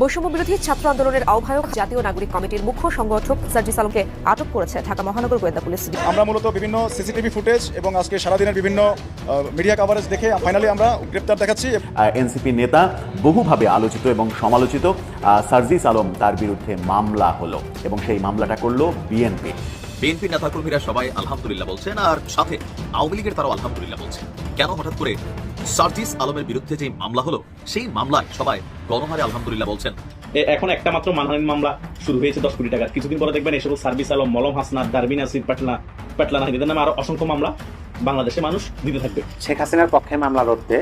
বৈষম্য বিরোধী ছাত্র আন্দোলনের আহ্বায়ক জাতীয় নাগরিক কমিটির মুখ্য সংগঠক সার্জিস আলমকে আটক করেছে ঢাকা মহানগর গোয়েন্দা পুলিশ। আমরা মূলত বিভিন্ন সিসিটিভি ফুটেজ এবং আজকে সারাদিনের বিভিন্ন মিডিয়া কভারেজ দেখে ফাইনালি আমরা গ্রেপ্তার দেখাচ্ছি। এনসিপি নেতা বহুভাবে আলোচিত এবং সমালোচিত সার্জিস আলম তার বিরুদ্ধে মামলা হলো এবং সেই মামলাটা করল বিএনপি। বিএনপি নেতাকর্মীরা সবাই আলহামদুলিল্লাহ বলছেন আর সাথে আওয়ামী লীগের তারাও আলহামদুলিল্লাহ বলছেন। কেন হঠাৎ করে সার্জিস আলমের বিরুদ্ধে যে মামলা হলো সেই মামলায় সবাই গণহারে আলহামদুলিল্লাহ বলছেন। এখন একটা মাত্র মানহানির মামলা শুরু হয়েছে দশ কোটি টাকার। কিছুদিন পরে দেখবেন এসব সার্ভিস আলম মলম হাসনার দারবিন আসির পাটলা পাটলা নাহিদের নামে আরও অসংখ্য মামলা বাংলাদেশে মানুষ দিতে থাকবে। শেখ হাসিনার পক্ষে মামলা লড়তে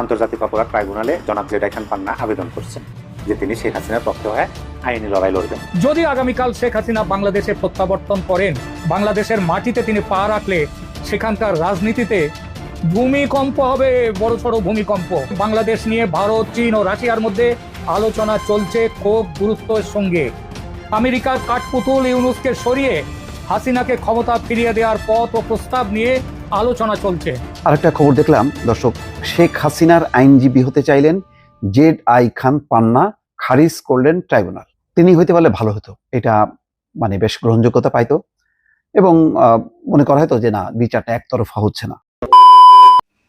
আন্তর্জাতিক অপরাধ ট্রাইব্যুনালে জনাব জেডা খান পান্না আবেদন করছেন যে তিনি শেখ হাসিনার পক্ষে হয়ে আইনি লড়াই লড়বেন। যদি আগামীকাল শেখ হাসিনা বাংলাদেশে প্রত্যাবর্তন করেন বাংলাদেশের মাটিতে তিনি পা রাখলে সেখানকার রাজনীতিতে ভূমিকম্প হবে, বড় সড়ো ভূমিকম্প। বাংলাদেশ নিয়ে ভারত, চীন ও রাশিয়ার মধ্যে আলোচনা চলছে খুব গুরুত্বের সঙ্গে। আমেরিকার কাঠপুতুল ইউনুসকে সরিয়ে হাসিনাকে ক্ষমতা ফিরিয়ে দেওয়ার পথ ও প্রস্তাব নিয়ে আলোচনা চলছে। আরেকটা খবর দেখলাম, দর্শক, শেখ হাসিনার আইনজীবী হতে চাইলেন জেড আই খান পান্না, খারিজ করলেন ট্রাইব্যুনাল। তিনি হইতে পারলে ভালো হতো, এটা মানে বেশ গ্রহণযোগ্যতা পাইতো। এবং মনে করা হয়তো যে না, বিচারটা একতরফা হচ্ছে না।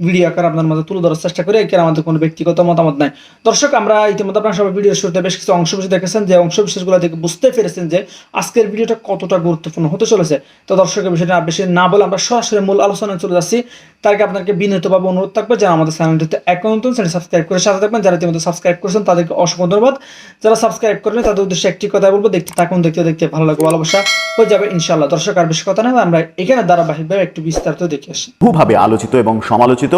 ভিডিও আকার আপনার মধ্যে তুলে ধরার চেষ্টা করি এখানে আমাদের কোনো ব্যক্তিগত মতামত নাই। দর্শক, আমরা ইতিমধ্যে আপনার সবাই ভিডিও শুরুতে বেশ কিছু অংশ বিশেষ দেখেছেন, যে অংশ বিশেষগুলো থেকে বুঝতে পেরেছেন যে আজকের ভিডিওটা কতটা গুরুত্বপূর্ণ হতে চলেছে। তো দর্শকের বিষয়টা বেশি না বলে আমরা সরাসরি মূল আলোচনায় চলে যাচ্ছি। তার আগে আপনাকে বিনীতভাবে অনুরোধ থাকবে যারা আমাদের চ্যানেলটিতে এখন নতুন চ্যানেল সাবস্ক্রাইব করে সাথে থাকবেন। যারা ইতিমধ্যে সাবস্ক্রাইব করেছেন, তাদেরকে অসংখ্য ধন্যবাদ। যারা সাবস্ক্রাইব করেন তাদের উদ্দেশ্যে একটি কথা বলব, দেখতে থাকুন, দেখতে দেখতে ভালো লাগবে, ভালোবাসা হয়ে যাবে ইনশাল্লাহ দর্শক, আর বেশি কথা নেই আমরা এখানে ধারাবাহিকভাবে একটু বিস্তারিত দেখে আসি। বহুভাবে আলোচিত এবং সমালোচিত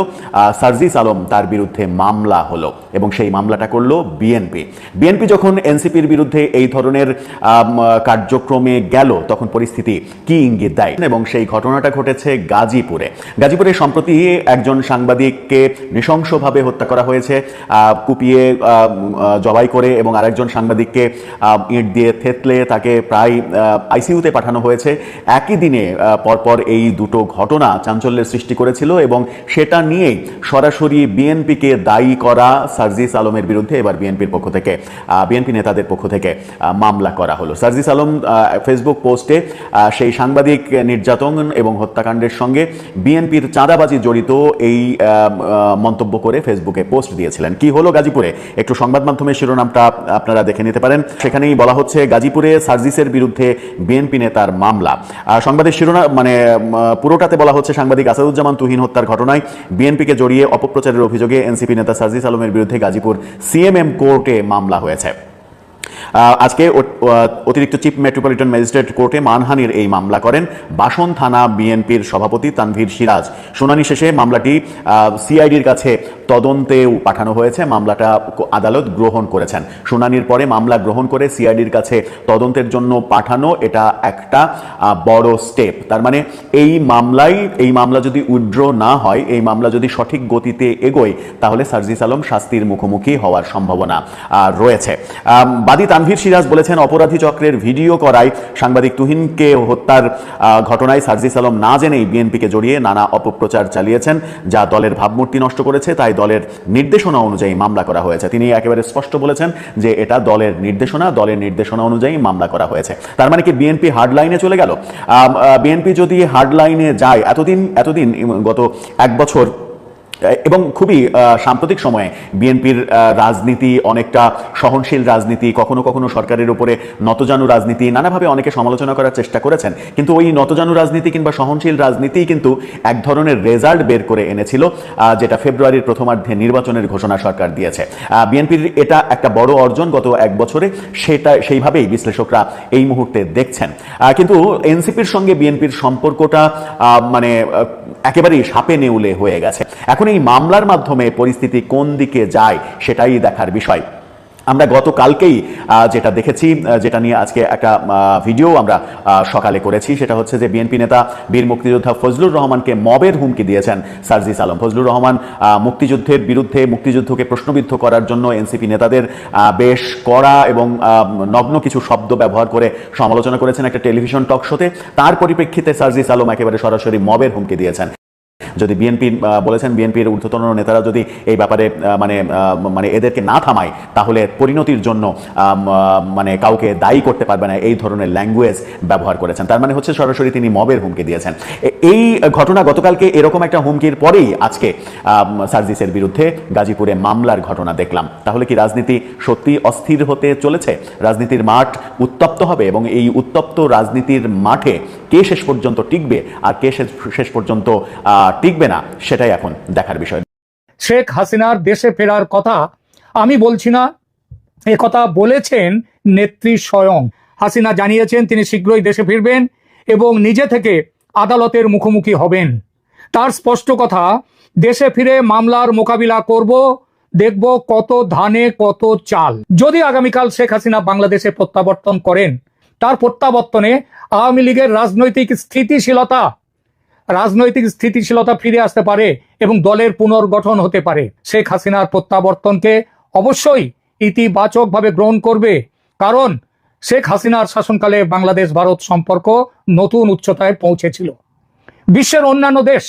সার্জিস আলম তার বিরুদ্ধে মামলা হলো এবং সেই মামলাটা করল বিএনপি বিএনপি যখন এনসিপির বিরুদ্ধে এই ধরনের কার্যক্রমে গেল, তখন পরিস্থিতি কি ইঙ্গিত দেয়? এবং সেই ঘটনাটা ঘটেছে গাজীপুরে। গাজীপুরে সম্প্রতি একজন সাংবাদিককে নৃশংসভাবে হত্যা করা হয়েছে কুপিয়ে জবাই করে এবং আরেকজন সাংবাদিককে ইঁট দিয়ে থেতলে তাকে প্রায় আইসিইউতে পাঠানো হয়েছে। একই দিনে পরপর এই দুটো ঘটনা চাঞ্চল্যের সৃষ্টি করেছিল এবং সেটা নিয়েই সরাসরি বিএনপিকে দায়ী করা সার্জিস আলমের বিরুদ্ধে, এবার বিএনপির পক্ষ থেকে বিএনপি নেতাদের পক্ষ থেকে মামলা করা হলো। সার্জিস আলম ফেসবুক পোস্টে সেই সাংবাদিক নির্যাতন এবং হত্যাকাণ্ডের সঙ্গে বিএনপির চাঁদাবাজি জড়িত এই মন্তব্য করে ফেসবুকে পোস্ট দিয়েছিলেন। কি হলো গাজীপুরে? একটু সংবাদ মাধ্যমের শিরোনামটা আপনারা দেখে নিতে পারেন। সেখানেই বলা হচ্ছে, গাজীপুরে সার্জিসের বিরুদ্ধে বিএনপি নেতার মামলা। সংবাদের শিরোনাম মানে পুরোটাতে বলা হচ্ছে সাংবাদিক আসাদুজ্জামান তুহিন হত্যার ঘটনায় বিএনপিকে জড়িয়ে অপপ্রচারের অভিযোগে এনসিপি নেতা সার্জিস আলমের বিরুদ্ধে গাজীপুর সিএমএম কোর্টে মামলা হয়েছে। আজকে অতিরিক্ত চিফ মেট্রোপলিটন ম্যাজিস্ট্রেট কোর্টে মানহানির এই মামলা করেন বাসন থানা বিএনপির সভাপতি তানভীর সিরাজ। শুনানি শেষে মামলাটি সিআইডির কাছে তদন্তেও পাঠানো হয়েছে। মামলাটা আদালত গ্রহণ করেছেন। শুনানির পরে মামলা গ্রহণ করে সিআইডির কাছে তদন্তের জন্য পাঠানো এটা একটা বড় স্টেপ। তার মানে এই মামলায় এই মামলা যদি উইড্র না হয়, এই মামলা যদি সঠিক গতিতে এগোয়, তাহলে সার্জিস আলম শাস্তির মুখোমুখি হওয়ার সম্ভাবনা রয়েছে। বাদী তানভীর সিরাজ বলেছেন, অপরাধী চক্রের ভিডিও করায় সাংবাদিক তুহিনকে হত্যার ঘটনায় সার্জিস আলম না জেনেই বিএনপিকে জড়িয়ে নানা অপপ্রচার চালিয়েছেন, যা দলের ভাবমূর্তি নষ্ট করেছে, তাই দলের নির্দেশনা অনুযায়ী মামলা করা হয়েছে। তিনি একেবারে স্পষ্ট বলেছেন যে এটা দলের নির্দেশনা দলের নির্দেশনা অনুযায়ী মামলা করা হয়েছে। তার মানে কি বিএনপি হার্ড লাইনে চলে গেল? বিএনপি যদি হার্ডলাইনে যায়, এতদিন এতদিন, গত এক বছর এবং খুবই সাম্প্রতিক সময়ে বিএনপির রাজনীতি অনেকটা সহনশীল রাজনীতি, কখনো কখনো সরকারের উপরে নতজানু রাজনীতি, নানাভাবে অনেকে সমালোচনা করার চেষ্টা করেছেন। কিন্তু ওই নতজানু রাজনীতি কিংবা সহনশীল রাজনীতি কিন্তু এক ধরনের রেজাল্ট বের করে এনেছিল যেটা ফেব্রুয়ারির প্রথমার্ধে নির্বাচনের ঘোষণা সরকার দিয়েছে। বিএনপির এটা একটা বড় অর্জন গত এক বছরে, সেটা, সেইভাবেই বিশ্লেষকরা এই মুহূর্তে দেখছেন। কিন্তু এনসিপির সঙ্গে বিএনপির সম্পর্কটা মানে একেবারেই সাপে নেউলে হয়ে গেছে। এখন এই মামলার মাধ্যমে পরিস্থিতি কোন দিকে যায় সেটাই দেখার বিষয়। আমরা গতকালকেই যেটা দেখেছি যেটা নিয়ে আজকে একটা ভিডিও আমরা সকালে করেছি, সেটা হচ্ছে যে বিএনপি নেতা বীর মুক্তিযোদ্ধা ফজলুর রহমানকে মবের হুমকি দিয়েছেন সার্জিস আলম। ফজলুর রহমান মুক্তিযুদ্ধের বিরুদ্ধে মুক্তিযুদ্ধকে প্রশ্নবিদ্ধ করার জন্য এনসিপি নেতাদের বেশ কড়া এবং নগ্ন কিছু শব্দ ব্যবহার করে সমালোচনা করেছেন একটা টেলিভিশন টক শোতে। তার পরিপ্রেক্ষিতে সার্জিস আলম একেবারে সরাসরি মবের হুমকি দিয়েছেন। যদি বিএনপি বলেছেন বিএনপির ঊর্ধ্বতন নেতারা যদি এই ব্যাপারে মানে মানে এদেরকে না থামায়, তাহলে পরিণতির জন্য মানে কাউকে দায়ী করতে পারবে না এই ধরনের ল্যাঙ্গুয়েজ ব্যবহার করেছেন। তার মানে হচ্ছে সরাসরি তিনি মবের হুমকি দিয়েছেন। এই ঘটনা গতকালকে এরকম একটা হুমকির পরেই আজকে সার্জিসের বিরুদ্ধে গাজীপুরে মামলার ঘটনা দেখলাম। তাহলে কি রাজনীতি সত্যি অস্থির হতে চলেছে? রাজনীতির মাঠ উত্তপ্ত হবে এবং এই উত্তপ্ত রাজনীতির মাঠে কে শেষ পর্যন্ত টিকবে আর কে শেষ পর্যন্ত টিকবে না, সেটাই এখন দেখার বিষয়। শেখ হাসিনার দেশে ফেরার কথা আমি বলছি না, এ কথা বলেছেন নেত্রী স্বয়ং। হাসিনা জানিয়েছেন তিনি শীঘ্রই দেশে ফিরবেন এবং নিজে থেকে আদালতের মুখোমুখি হবেন। তার স্পষ্ট কথা, দেশে ফিরে মামলার মোকাবিলা করব, দেখব কত ধানে, কত চাল। যদি আগামীকাল শেখ হাসিনা বাংলাদেশে প্রত্যাবর্তন করেন, তার প্রত্যাবর্তনে আওয়ামী লীগের রাজনৈতিক স্থিতিশীলতা রাজনৈতিক স্থিতিশীলতা ফিরে আসতে পারে এবং দলের পুনর্গঠন হতে পারে। শেখ হাসিনার প্রত্যাবর্তনকে অবশ্যই ইতিবাচকভাবে গ্রহণ করবে, কারণ শেখ হাসিনার শাসনকালে বাংলাদেশ ভারত সম্পর্ক নতুন উচ্চতায় পৌঁছেছিল। বিশ্বের অন্যান্য দেশ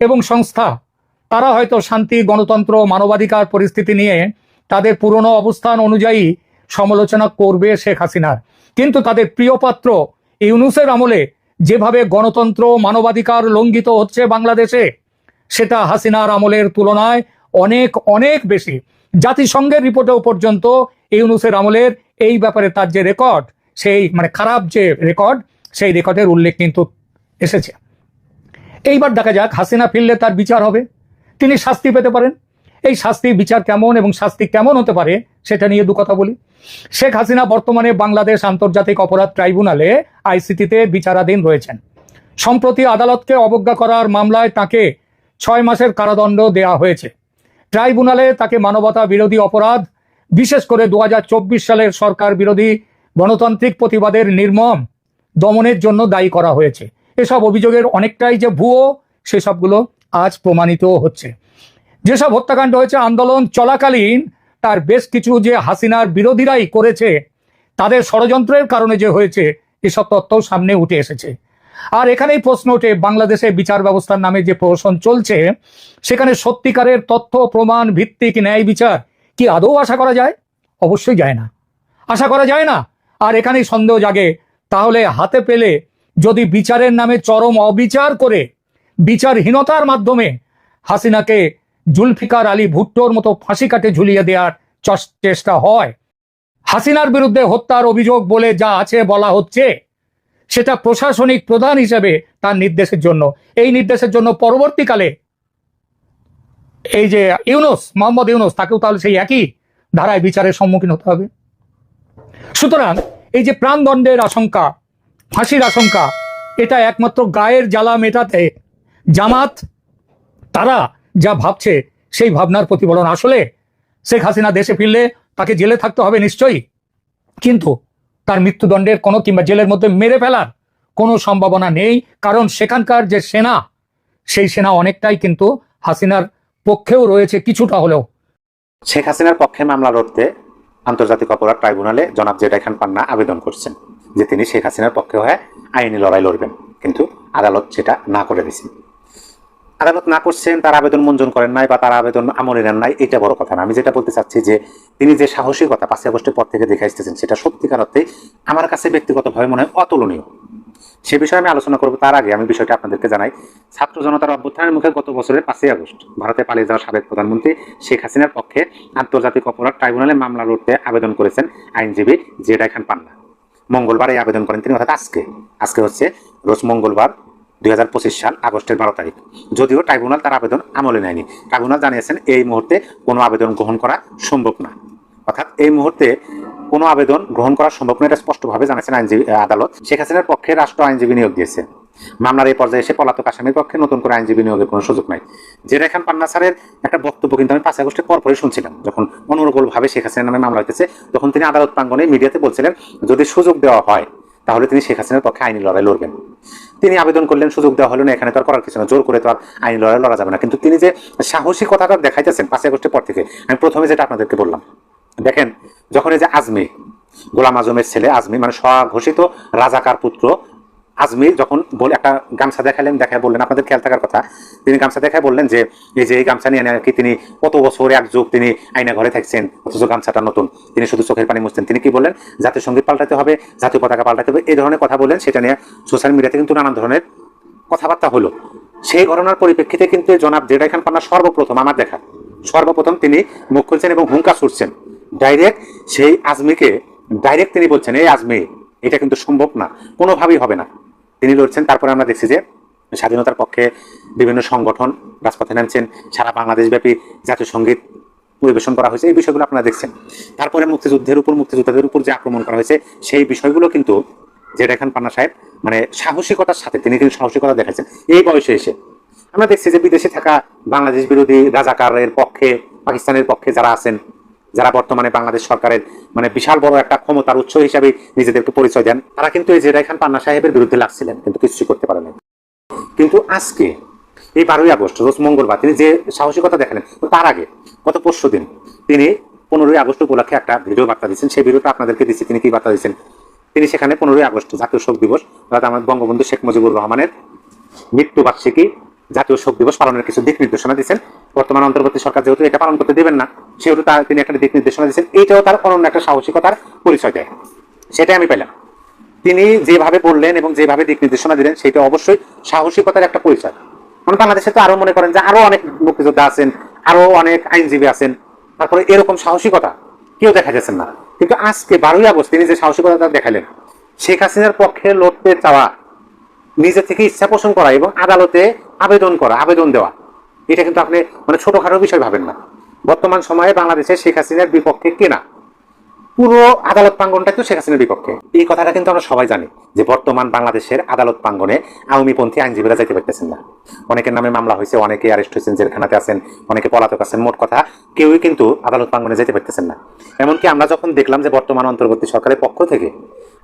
এবং সংস্থা, তারা হয়তো শান্তি, গণতন্ত্র, মানবাধিকার পরিস্থিতি নিয়ে তাদের পুরনো অবস্থান অনুযায়ী সমালোচনা করবে শেখ হাসিনার কিন্তু তাদের প্রিয় পাত্র ইউনুসের আমলে যেভাবে গণতন্ত্র মানবাধিকার লঙ্ঘিত হচ্ছে বাংলাদেশে, সেটা হাসিনার আমলের তুলনায় অনেক অনেক বেশি। জাতিসংঘের রিপোর্টেও পর্যন্ত ইউনুসের আমলের এই ব্যাপারে তার যে রেকর্ড, সেই মানে খারাপ যে রেকর্ড, সেই রেকর্ডের উল্লেখ কিন্তু এসেছে। এইবার দেখা যাক হাসিনা ফিরলে তার বিচার হবে। তিনি শাস্তি পেতে পারেন। এই শাস্তির বিচার কেমন এবং শাস্তি কেমন হতে পারে সেটা নিয়ে দু কথা বলি। শেখ হাসিনা বর্তমানে বাংলাদেশ আন্তর্জাতিক অপরাধ ট্রাইব্যুনালে আইসিটিতে বিচারাধীন রয়েছেন। সম্প্রতি আদালতকে অবজ্ঞা করার মামলায় তাকে ছয় মাসের কারাদণ্ড দেয়া হয়েছে। ট্রাইব্যুনালে তাকে মানবতা বিরোধী অপরাধ, বিশেষ করে দু হাজার চব্বিশ সালের সরকার বিরোধী গণতান্ত্রিক প্রতিবাদের নির্মম দমনের জন্য দায়ী করা হয়েছে। এসব অভিযোগের অনেকটাই যে ভুয়ো, সেসবগুলো আজ প্রমাণিত হচ্ছে। যেসব হত্যাকাণ্ড হয়েছে, আন্দোলন চলাকালীন, তার বেশ কিছু যে হাসিনার বিরোধীরাই করেছে, তাদের ষড়যন্ত্রের কারণে যে হয়েছে, এসব তথ্য সামনে উঠে এসেছে। আর এখানেই প্রশ্ন ওঠে, বাংলাদেশে বিচার ব্যবস্থার নামে যে প্রহসন চলছে, সেখানে সত্যিকারের তথ্য, প্রমাণ, ভিত্তিক ন্যায় বিচার কি আদৌ আশা করা যায়? অবশ্যই যায় না। আশা করা যায় না। আর এখানেই সন্দেহ জাগে, তাহলে হাতে পেলে যদি বিচারের নামে চরম অবিচার করে, বিচারহীনতার মাধ্যমে হাসিনাকে জুলফিকার আলী ভুট্টোর মতো ফাঁসি কাটে ঝুলিয়ে দেওয়ার চেষ্টা হয়। হাসিনার বিরুদ্ধে হত্যার অভিযোগ বলে যা আছে বলা হচ্ছে, সেটা প্রশাসনিক প্রধান হিসেবে তার নির্দেশের জন্য। এই নির্দেশের জন্য পরবর্তীকালে এই যে ইউনুস, মোহাম্মদ ইউনুস, তাকেও তাহলে সেই একই ধারায় বিচারের সম্মুখীন হতে হবে। সুতরাং এই যে প্রাণদণ্ডের আশঙ্কা, ফাঁসির আশঙ্কা, এটা একমাত্র গায়ের জ্বালা মেটাতে জামাত, তারা যা ভাবছে সেই ভাবনার প্রতিফলন আসলে শেখ হাসিনা দেশে ফিরলে তাকে জেলে থাকতে হবে নিশ্চয়ই। কিন্তু তার মৃত্যুদণ্ডের কোনো কিংবা জেলের মধ্যে মেরে ফেলার কোনো সম্ভাবনা নেই, কারণ সেখানকার যে সেনা, সেই সেনা অনেকটাই কিন্তু হাসিনার পক্ষেও রয়েছে কিছুটা হলেও। শেখ হাসিনার পক্ষে মামলা লড়তে আন্তর্জাতিক অপরাধ ট্রাইব্যুনালে জনাব জেডা খান পান্না আবেদন করছেন যে তিনি শেখ হাসিনার পক্ষে হয়ে আইনি লড়াই লড়বেন, কিন্তু আদালত সেটা না করে দিয়েছেন। আদালত না করছেন, তার আবেদন মঞ্জুর করেন নাই বা তার আবেদন আমলে নেন নাই, এটা বড় কথা না। আমি যেটা বলতে চাচ্ছি যে, তিনি যে সাহসিকতা পাঁচই আগস্টের পর থেকে দেখে আসতেছেন, সেটা সত্যিকার অর্থে আমার কাছে ব্যক্তিগতভাবে মনে হয় অতুলনীয়। সে বিষয়ে আমি আলোচনা করব তার আগে, আমি বিষয়টা আপনাদেরকে জানাই। ছাত্র জনতার অভ্যুত্থানের মুখে গত বছরের পাঁচই আগস্ট, ভারতে পালিয়ে যাওয়া সাবেক প্রধানমন্ত্রী শেখ হাসিনার পক্ষে আন্তর্জাতিক অপরাধ ট্রাইব্যুনালে মামলা লড়তে আবেদন করেছেন আইনজীবী জেডা খান পান্না মঙ্গলবার এই আবেদন করেন তিনি, অর্থাৎ আজকে। আজকে হচ্ছে, রোজ মঙ্গলবার দুই হাজার পঁচিশ সাল আগস্টের বারো তারিখ। যদিও ট্রাইব্যুনাল তার আবেদন আমলে নেয়নি। ট্রাইব্যুনাল জানিয়েছেন, এই মুহূর্তে কোনো আবেদন গ্রহণ করা সম্ভব না। অর্থাৎ এই মুহূর্তে কোনো আবেদন গ্রহণ করা সম্ভব না, এটা স্পষ্টভাবে জানিয়েছেন আইনজীবী আদালত। শেখ হাসিনার পক্ষে রাষ্ট্র আইনজীবী নিয়োগ দিয়েছে। মামলার এই পর্যায়ে এসে পলাতক আসামির পক্ষে নতুন করে আইনজীবী নিয়োগের কোনো সুযোগ নাই। জেরা খান পান্না স্যারের একটা বক্তব্য কিন্তু আমি পাঁচ আগস্টের পরপরই শুনছিলাম, যখন অনুরূপ ভাবে শেখ হাসিনার নামে মামলা হইতেছে, তখন তিনি আদালত প্রাঙ্গনে মিডিয়াতে বলছিলেন, যদি সুযোগ দেওয়া হয়, তাহলে তিনি শেখ হাসিনার পক্ষে আইনি লড়াই লড়বেন। তিনি আবেদন করলেন, সুযোগ দেওয়া হলো না, এখানে তো আর করার কিছু না, জোর করে তো আর আইন লড়াই লড়া যাবে না। কিন্তু তিনি যে সাহসী সাহসিকতাটা দেখাইতেছেন পাঁচ আগস্টের পর থেকে, আমি প্রথমে যেটা আপনাদেরকে বললাম, দেখেন, যখন এই যে আজমি, গোলাম আজমের ছেলে আজমি মানে স্বঘোষিত রাজাকার পুত্র আজমি যখন বলে একটা গামছা দেখালেন, দেখায় বললেন, আপনাদের খেয়াল থাকার কথা, তিনি গামছা দেখায় বললেন যে, এই যে এই গামছা নিয়ে নাকি তিনি কত বছর এক যুগ তিনি আইনা ঘরে থাকছেন, অথচ গামছাটা নতুন। তিনি শুধু চোখের পানি মুছতেন। তিনি কি বললেন? জাতীয় সংগীত পাল্টাতে হবে, জাতীয় পতাকা পাল্টাতে হবে, এই ধরনের কথা বললেন। সেটা নিয়ে সোশ্যাল মিডিয়াতে কিন্তু নানান ধরনের কথাবার্তা হলো। সেই ঘটনার পরিপ্রেক্ষিতে কিন্তু জনাব জেডা খান পান্না সর্বপ্রথম আমার দেখা। সর্বপ্রথম তিনি মুখ খুলছেন এবং হুঙ্কা ছুটছেন। ডাইরেক্ট সেই আজমিকে, ডাইরেক্ট তিনি বলছেন, এই আজমি, এটা কিন্তু সম্ভব না। কোনোভাবেই হবে না। তিনি লড়ছেন। তারপরে আমরা দেখছি যে স্বাধীনতার পক্ষে বিভিন্ন সংগঠন রাজপথে নামছেন। সারা বাংলাদেশব্যাপী জাতীয় সংগীত পরিবেশন করা হয়েছে। এই বিষয়গুলো আপনারা দেখছেন। তারপরে মুক্তিযুদ্ধের উপর, মুক্তিযোদ্ধাদের উপর যে আক্রমণ করা হয়েছে, সেই বিষয়গুলো কিন্তু যেটা খান পান্না সাহেব মানে সাহসিকতার সাথে তিনি কিন্তু সাহসিকতা দেখাচ্ছেন। এই বয়সে এসে আমরা দেখছি যে বিদেশে থাকা বাংলাদেশ বিরোধী রাজাকারের পক্ষে, পাকিস্তানের পক্ষে যারা আছেন যারা বর্তমানে বাংলাদেশ সরকারের মানে বিশাল বড় একটা ক্ষমতার উৎস হিসাবে নিজেদেরকে পরিচয় দেন, তারা কিন্তু এই জেরাই খান পান্না সাহেবের বিরুদ্ধে লাগছিলেন, কিন্তু কিছু করতে পারেন কিন্তু আজকে, এই বারোই আগস্ট, রোজ মঙ্গলবার, তিনি যে সাহসিকতা দেখালেন তার আগে, গত পরশু দিন, তিনি পনেরোই আগস্ট উপলক্ষে একটা ভিডিও বার্তা দিচ্ছেন সেই ভিডিওটা আপনাদেরকে দিচ্ছি, তিনি কি বার্তা দিচ্ছেন তিনি সেখানে পনেরোই আগস্ট জাতীয় শোক দিবস, অর্থাৎ আমাদের বঙ্গবন্ধু শেখ মুজিবুর রহমানের মৃত্যুবার্ষিকী জাতীয় শোক দিবস পালনের কিছু দিক নির্দেশনা দিচ্ছেন বর্তমান অন্তর্বর্তী সরকার যেহেতু এটা পালন করতে দেবেন না, সেহেতু তার তিনি একটা দিক নির্দেশনা দিচ্ছেন এইটাও তার অনন্য একটা সাহসিকতার পরিচয় দেয়। সেটাই আমি পেলাম। তিনি যেভাবে বললেন এবং যেভাবে দিক নির্দেশনা দিলেন, সেটা অবশ্যই সাহসিকতার একটা পরিচয়। মানে বাংলাদেশে তো আরও মনে করেন যে আরও অনেক মুক্তিযোদ্ধা আছেন আরও অনেক আইনজীবী আছেন, তারপরে এরকম সাহসিকতা কেউ দেখা যাচ্ছেন না। কিন্তু আজকে বারোই আগস্ট তিনি যে সাহসিকতা দেখালেন, শেখ হাসিনার পক্ষে লড়তে চাওয়া নিজে থেকে ইচ্ছা পোষণ করা এবং আদালতে আবেদন করা, আবেদন দেওয়া এটা কিন্তু আপনি মানে ছোটখাটো বিষয় ভাবেন না। বর্তমান সময়ে বাংলাদেশে শেখ হাসিনার বিপক্ষে কেনা পুরো আদালত প্রাঙ্গনটাই তো শেখ হাসিনার বিপক্ষে। এই কথাটা কিন্তু আমরা সবাই জানি যে বর্তমান বাংলাদেশের আদালত প্রাঙ্গনে আওয়ামীপন্থী আইনজীবীরা যাইতে পারতেছেন না। অনেকের নামে মামলা হয়েছে, অনেকে অ্যারেস্ট হয়েছেন, জেলখানাতে আছেন, অনেকে পলাতক আছেন, মোট কথা কেউই কিন্তু আদালত প্রাঙ্গনে যেতে পারতেছেন না। এমনকি আমরা যখন দেখলাম যে বর্তমান অন্তর্বর্তী সরকারের পক্ষ থেকে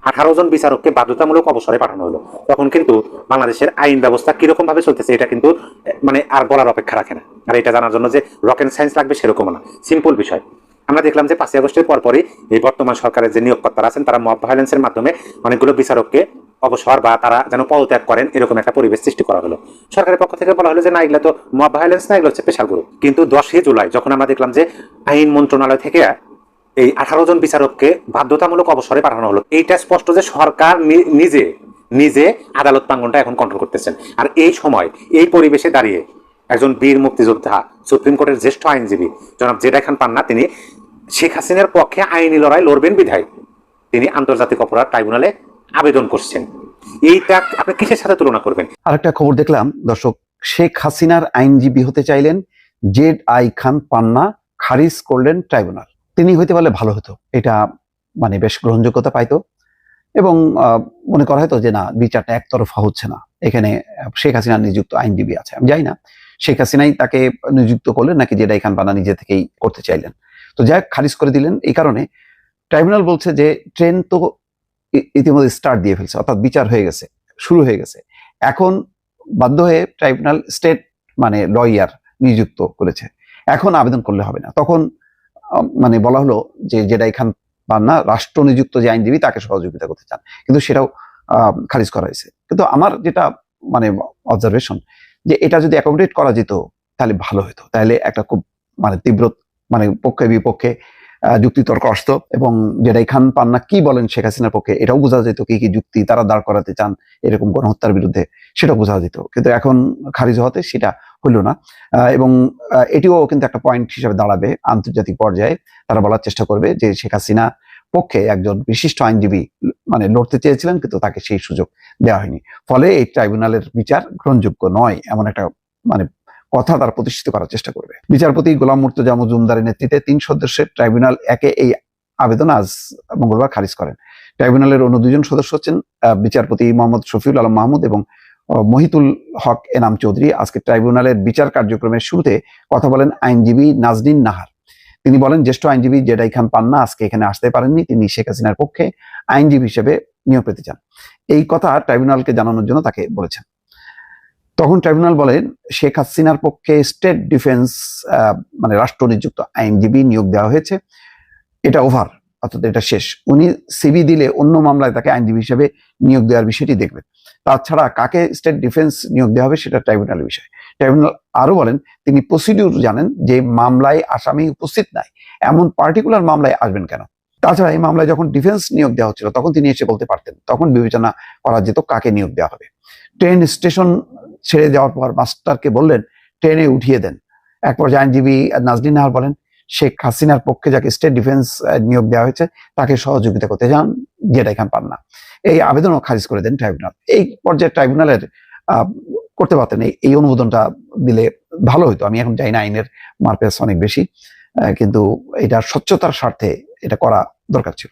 আঠারো জন বিচারককে বাধ্যতামূলক অবসরে পাঠানো হলো। তখন কিন্তু বাংলাদেশের আইন ব্যবস্থা কীরকম ভাবে চলতেছে, এটা কিন্তু মানে আর বলার অপেক্ষা রাখে না। আর এটা জানার জন্য যে রকেট সায়েন্স লাগবে সেরকম না। সিম্পল বিষয়। আমরা দেখলাম যে পাঁচই আগস্টের পরপরই এই বর্তমান সরকারের যে নিয়োগকর্তারা আছেন, তারা মব ভায়োলেন্সের মাধ্যমে অনেকগুলো বিচারককে অবসর বা তারা যেন পদত্যাগ করেন, এরকম একটা পরিবেশ সৃষ্টি করা হলো। সরকারের পক্ষ থেকে বলা হলো যে না, এগুলো তো মব ভায়োলেন্স না, এগুলো হচ্ছে পেশার গ্রুপ কিন্তু দশই জুলাই, যখন আমরা দেখলাম যে আইন মন্ত্রণালয় থেকে এই আঠারো জন বিচারককে বাধ্যতামূলক অবসরে পাঠানো হলো। এইটা স্পষ্ট যে সরকার নিজে নিজে আদালত প্রাঙ্গনটা এখন কন্ট্রোল করতেছেন। আর এই সময়, এই পরিবেশে দাঁড়িয়ে একজন বীর মুক্তিযোদ্ধা, সুপ্রিম কোর্টের জ্যেষ্ঠ আইনজীবী, জনাব জেডা খান পান্না, তিনি শেখ হাসিনার পক্ষে আইনি লড়াই লড়বেন বিধায় তিনি আন্তর্জাতিক অপরাধ ট্রাইব্যুনালে আবেদন করছেন। এইটা আপনি কিসের সাথে তুলনা করবেন? আরেকটা খবর দেখলাম, দর্শক, শেখ হাসিনার আইনজীবী হতে চাইলেন জেড আই খান পান্না খারিজ করলেন ট্রাইব্যুনাল। তিনি হইতে পারলে ভালো হতো। এটা মানে বেশ গ্রহণযোগ্যতা পাইতো। এবং মনে করা হয়তো যে না, বিচারটা একতরফা হচ্ছে না। এখানে শেখ হাসিনার নিযুক্ত আইনজীবী আছে। আমি যাই না, শেখ হাসিনাই তাকে নিযুক্ত করলেন নাকি যেটা আই বানা নিজে থেকেই করতে চাইলেন। তো যাই খারিজ করে দিলেন। এই কারণে ট্রাইব্যুনাল বলছে যে, ট্রেন তো ইতিমধ্যে স্টার্ট দিয়ে ফেলছে, অর্থাৎ বিচার হয়ে গেছে, শুরু হয়ে গেছে। এখন বাধ্য হয়ে ট্রাইব্যুনাল স্টেট মানে লয়ার নিযুক্ত করেছে। এখন আবেদন করলে হবে না। তখন মানে বলা হলো যে জেডাই খান পান্না রাষ্ট্র নিযুক্ত যে আইনজীবী তাকে সহযোগিতা করতে চান। কিন্তু সেটাও খারিজ করা হয়েছে। কিন্তু আমার যেটা মানে অবজারভেশন যে এটা যদি অ্যাকোমোডেট করা যেত, তাহলে ভালো হতো। তাহলে একটা খুব মানে তীব্র মানে পক্ষে বিপক্ষে যুক্তিতর্ক আসতো এবং জেডাই খান পান্না কি বলেন শেখ হাসিনার পক্ষে, এটাও বোঝা যেত কি কি যুক্তি তারা দাঁড় করাতে চান, এরকম গণহত্যার বিরুদ্ধে সেটা বোঝা যেত। কিন্তু এখন খারিজ হওয়াতে সেটা হইল না। এবং এটিও কিন্তু একটা পয়েন্ট হিসেবে দাঁড়াবে আন্তর্জাতিক পর্যায়ে। তারা বলার চেষ্টা করবে যে শেখ হাসিনা পক্ষে একজন বিশিষ্ট আইনজীবী মানে লড়তে চেয়েছিলেন, কিন্তু তাকে সেই সুযোগ দেওয়া হয়নি। ফলে এই ট্রাইব্যুনালের বিচার গ্রহণযোগ্য নয়, এমন একটা মানে কথা তারা প্রতিষ্ঠিত করার চেষ্টা করবে। বিচারপতি গোলাম মুর্তজা মজুমদারের নেতৃত্বে তিন সদস্যের ট্রাইব্যুনাল একে এই আবেদন আজ মঙ্গলবার খারিজ করেন। ট্রাইব্যুনালের অন্য দুজন সদস্য হচ্ছেন বিচারপতি মোহাম্মদ শফিউল আলম মাহমুদ এবং মহিতুল হক এনাম চৌধুরী আজকে ট্রাইব্যুনালের বিচার কার্যক্রমের শুরুতে কথা বলেন আইনজীবী নাজনীন নাহার। তিনি বলেন, জ্যেষ্ঠ আইনজীবী জেডাই খান পান্না আজকে এখানে আসতে পারেননি। তিনি শেখ হাসিনার পক্ষে আইনজীবী হিসেবে নিয়োগ পেতে চান। এই কথা ট্রাইব্যুনালকে জানানোর জন্য তাকে বলেছেন। তখন ট্রাইব্যুনাল বলেন, শেখ হাসিনার পক্ষে স্টেট ডিফেন্স মানে রাষ্ট্র নিযুক্ত আইনজীবী নিয়োগ দেওয়া হয়েছে। এটা ওভার, অর্থাৎ এটা শেষ। উনি সিবি দিলে অন্য মামলায় তাকে আইনজীবী হিসেবে নিয়োগ দেওয়ার বিষয়টি দেখবেন। তাছাড়া কাকে স্টেট ডিফেন্স নিয়োগ দেওয়া হবে সেটা ট্রাইব্যুনালের বিষয়। ট্রাইব্যুনাল আরও বলেন, তিনি প্রসিডিউর জানেন যে মামলায় আসামি উপস্থিত নাই। এমন পার্টিকুলার মামলায় আসবেন কেন? তাছাড়া এই মামলায় যখন ডিফেন্স নিয়োগ দেওয়া হচ্ছিল, তখন তিনি এসে বলতে পারতেন, তখন বিবেচনা করা যেত কাকে নিয়োগ দেওয়া হবে। ট্রেন স্টেশন ছেড়ে যাওয়ার পর মাস্টারকে বললেন, ট্রেনে উঠিয়ে দেন। এক পর্যায়ে আইনজীবী নাজরিন নাহার বলেন, শেখ হাসিনার পক্ষে যাকে স্টেট ডিফেন্স নিয়োগ দেওয়া হয়েছে, তাকে সহযোগিতা করতে চান যেটা এখান পান না। এই আবেদনও খারিজ করে দেন ট্রাইব্যুনাল। এই পর্যায়ে ট্রাইব্যুনালের করতে পারতেন এই- অনুমোদনটা দিলে ভালো হতো আমি এখন জানি না আইনের মারপেস অনেক বেশি কিন্তু এটা স্বচ্ছতার স্বার্থে এটা করা দরকার ছিল।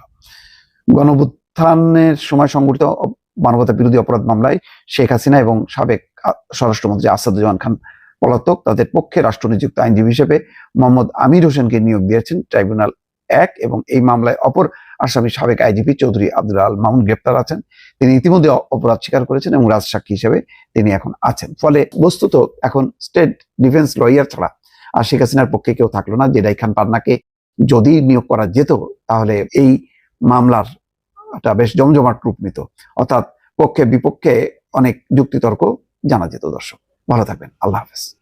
গণভুত্থানের সময় অ- মানবতা বিরোধী অপরাধ মামলায় শেখ হাসিনা এবং সাবেক স্বরাষ্ট্রমন্ত্রী আসাদুজ্জামান খান পলাতক। তাদের পক্ষে রাষ্ট্র নিযুক্ত আইনজীবী হিসেবে মোহাম্মদ আমির হোসেনকে নিয়োগ দিয়েছেন ট্রাইব্যুনাল এক এবং এই মামলায় অপর আসামি সাবেক আইজিপি চৌধুরী আব্দুল আল মামুন গ্রেপ্তার আছেন। তিনি ইতিমধ্যে অপরাধ স্বীকার করেছেন এবং রাজসাক্ষী হিসেবে তিনি এখন আছেন। ফলে বস্তুত এখন স্টেট ডিফেন্স লয়ার ছাড়া আর শেখ হাসিনার পক্ষে কেউ থাকল না। জেডাই খান পান্নাকে যদি নিয়োগ করা যেত, তাহলে এই মামলার একটা বেশ জমজমাট রূপ নিত। অর্থাৎ পক্ষে বিপক্ষে অনেক যুক্তিতর্ক জানা যেত দর্শক। ভালো থাকবেন। আল্লাহ হাফেজ।